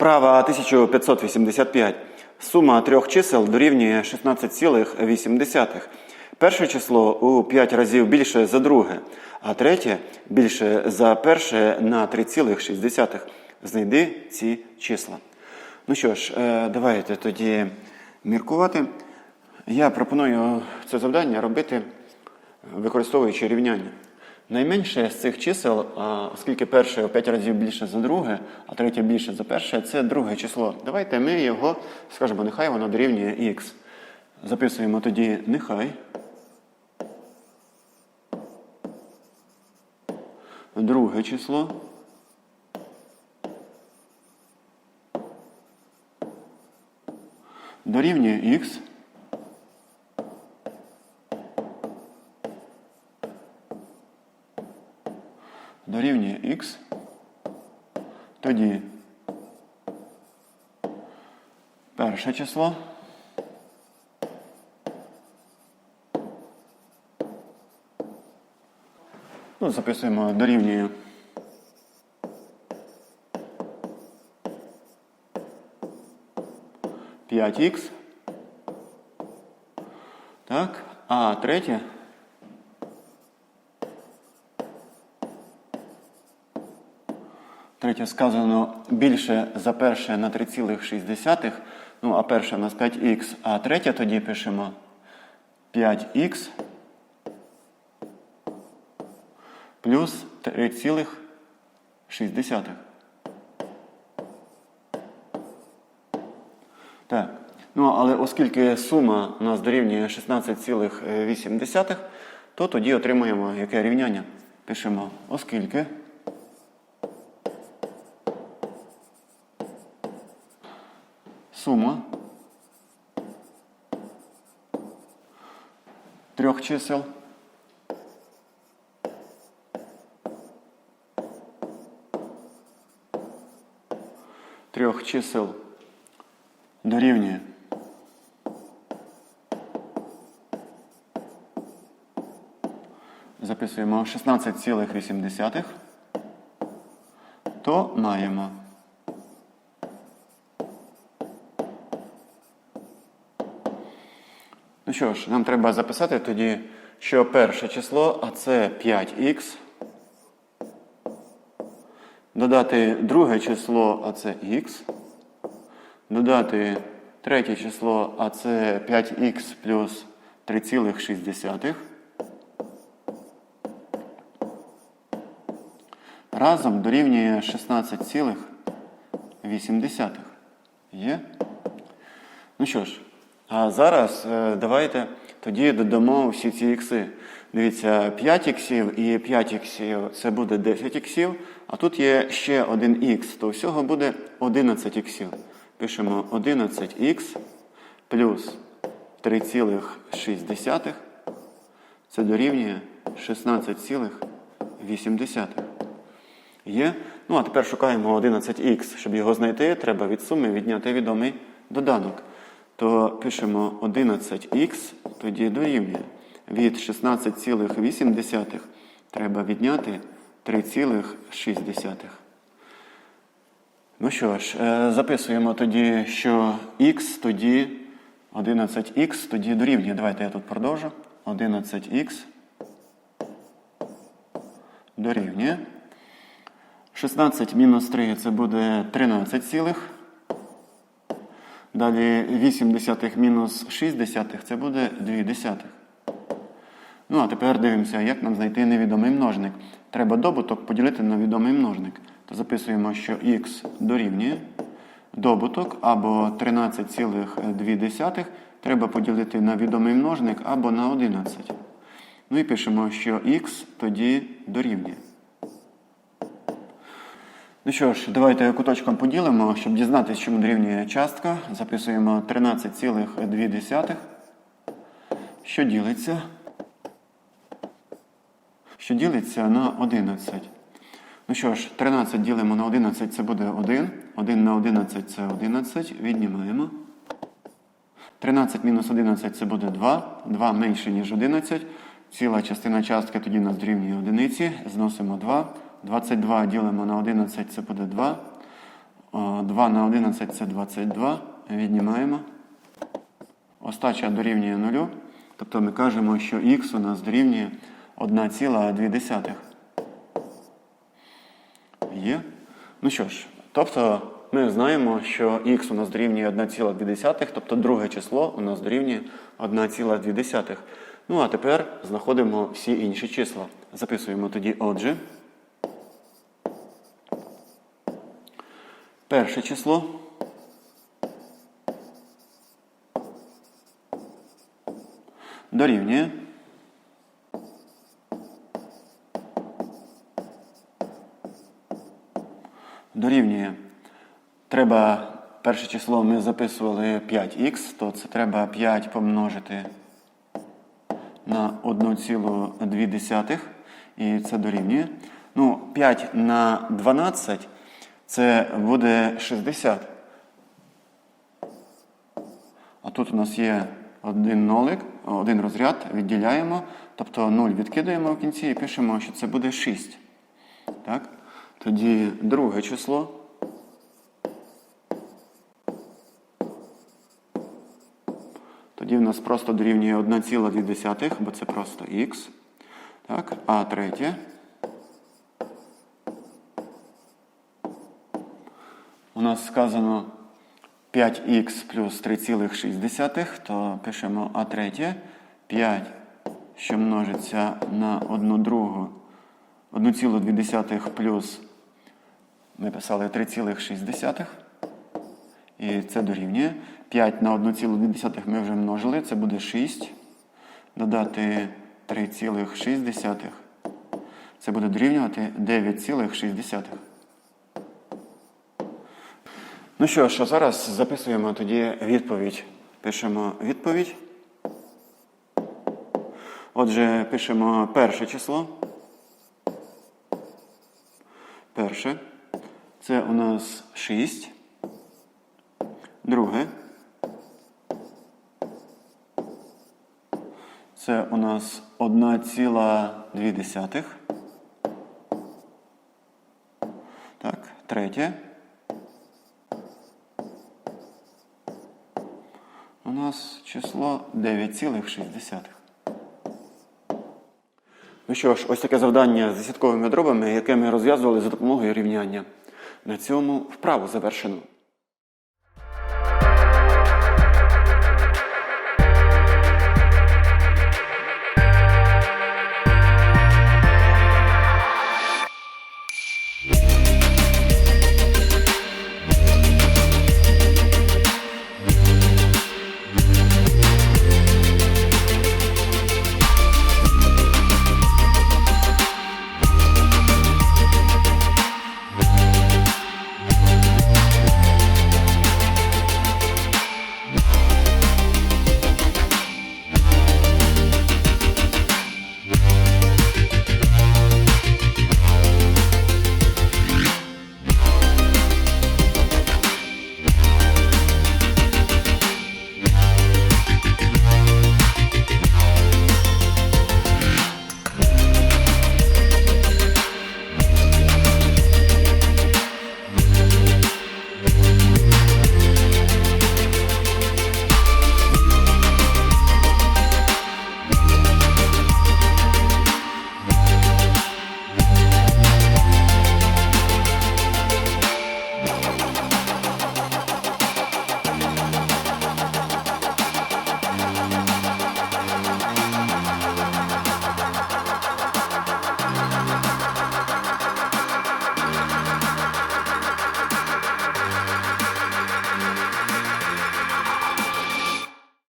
Вправа 1585. Сума трьох чисел дорівнює 16,8. Перше число у 5 разів більше за друге, а третє більше за перше на 3,6. Знайди ці числа. Ну що ж, е, давайте тоді міркувати. Я пропоную це завдання робити, використовуючи рівняння. Найменше з цих чисел, оскільки перше у 5 разів більше за друге, а третє більше за перше, це друге число. Давайте ми його скажемо, нехай воно дорівнює х. Записуємо тоді нехай. Друге число. Дорівнює х. дорівнює х, тоді перше число ну, записуємо дорівнює п'ять х. Так, а третє Третє сказано більше за перше на 3,6. Ну, а перше у нас 5х, а третє тоді пишемо 5х плюс 3,6. Так. Ну, але оскільки сума у нас дорівнює 16,8, то тоді отримуємо яке рівняння? Пишемо, оскільки. Сума. Трьох чисел. Трьох чисел дорівнює. Записуємо 16,8, то маємо Ну що ж, нам треба записати тоді, що перше число, а це 5х. Додати друге число, а це х. Додати третє число, а це 5х плюс 3,6. Разом дорівнює 16,8. Є? Ну що ж. А зараз е, давайте тоді додамо всі ці ікси. Дивіться, 5 іксів і 5 іксів це буде 10 іксів, а тут є ще один ікс, то всього буде 11 іксів. Пишемо 11х плюс 3,6. Це дорівнює 16,8. Є? Ну, а тепер шукаємо 11х. Щоб його знайти, треба від суми відняти відомий доданок то пишемо 11х, тоді дорівнює. Від 16,8 треба відняти 3,6. Ну що ж, е, записуємо тоді, що х тоді 11х тоді дорівнює. Давайте я тут продовжу. 11х дорівнює. 16 мінус 3 це буде 13 цілих. Далі 8 десятих мінус 6 десятих це буде 2 десятих. Ну, а тепер дивимося, як нам знайти невідомий множник. Треба добуток поділити на відомий множник. То записуємо, що х дорівнює добуток або 13,2 треба поділити на відомий множник або на 11. Ну і пишемо, що х тоді дорівнює. Ну що ж, давайте куточком поділимо, щоб дізнатися, чому дорівнює частка. Записуємо 13,2. Що ділиться? Що ділиться на 11. Ну що ж, 13 ділимо на 11, це буде 1. 1 на 11 це 11. Віднімаємо. 13 мінус 11 це буде 2. 2 менше, ніж 11. Ціла частина частки тоді нас дорівнює одиниці. Зносимо 2. 22 ділимо на 11, це буде 2. 2 на 11 це 22. Віднімаємо. Остача дорівнює 0. Тобто ми кажемо, що х у нас дорівнює 1,2. Є. Ну що ж, тобто ми знаємо, що х у нас дорівнює 1,2, тобто друге число у нас дорівнює 1,2. Ну а тепер знаходимо всі інші числа. Записуємо тоді отже. Перше число. Дорівнює. Дорівнює. Треба перше число ми записували 5х, то це треба 5 помножити на 1,2. І це дорівнює. Ну, 5 на 12 це буде 60. А тут у нас є один нолик, один розряд, відділяємо, тобто 0 відкидаємо в кінці і пишемо, що це буде 6. Так? Тоді друге число. Тоді в нас просто дорівнює 1,2, бо це просто х. Так? А третє. У нас сказано 5х плюс 3,6, то пишемо А третє. 5, що множиться на 1 другу 1,2 плюс ми писали 3,6. І це дорівнює. 5 на 1,2 ми вже множили, це буде 6. Додати 3,6. Це буде дорівнювати 9,6. Ну що ж, а зараз записуємо тоді відповідь. Пишемо відповідь. Отже, пишемо перше число. Перше. Це у нас 6. Друге. Це у нас 1,2. Так, третє. У нас число 9,6. Ну що ж, ось таке завдання з десятковими дробами, яке ми розв'язували за допомогою рівняння. На цьому вправу завершено.